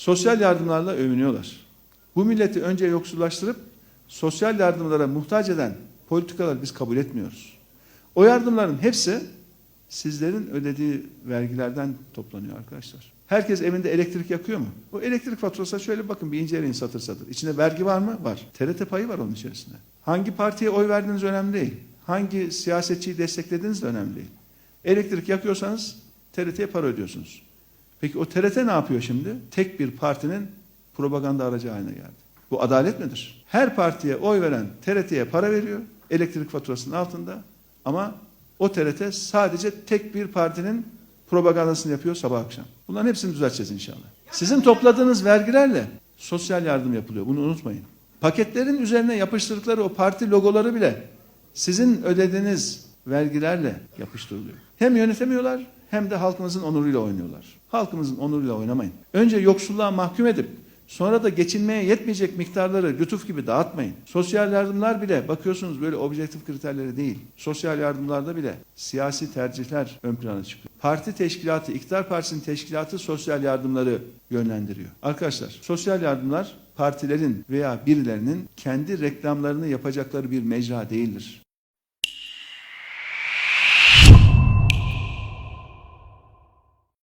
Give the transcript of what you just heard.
Sosyal yardımlarla övünüyorlar. Bu milleti önce yoksullaştırıp sosyal yardımlara muhtaç eden politikalar biz kabul etmiyoruz. O yardımların hepsi sizlerin ödediği vergilerden toplanıyor arkadaşlar. Herkes evinde elektrik yakıyor mu? O elektrik faturasına şöyle bakın bir inceleyin satır satır. İçinde vergi var mı? Var. TRT payı var onun içerisinde. Hangi partiye oy verdiğiniz önemli değil. Hangi siyasetçiyi desteklediğiniz de önemli değil. Elektrik yakıyorsanız TRT'ye para ödüyorsunuz. Peki o TRT ne yapıyor şimdi? Tek bir partinin propaganda aracı haline geldi. Bu adalet midir? Her partiye oy veren TRT'ye para veriyor elektrik faturasının altında ama o TRT sadece tek bir partinin propagandasını yapıyor sabah akşam. Bunların hepsini düzelteceğiz inşallah. Sizin topladığınız vergilerle sosyal yardım yapılıyor. Bunu unutmayın. Paketlerin üzerine yapıştırdıkları o parti logoları bile sizin ödediğiniz vergilerle yapıştırılıyor. Hem yönetemiyorlar hem de halkımızın onuruyla oynuyorlar. Halkımızın onuruyla oynamayın. Önce yoksulluğa mahkum edip sonra da geçinmeye yetmeyecek miktarları lütuf gibi dağıtmayın. Sosyal yardımlar bile bakıyorsunuz böyle objektif kriterleri değil. Sosyal yardımlarda bile siyasi tercihler ön plana çıkıyor. Parti teşkilatı, iktidar partisinin teşkilatı sosyal yardımları yönlendiriyor. Arkadaşlar sosyal yardımlar partilerin veya birilerinin kendi reklamlarını yapacakları bir mecra değildir.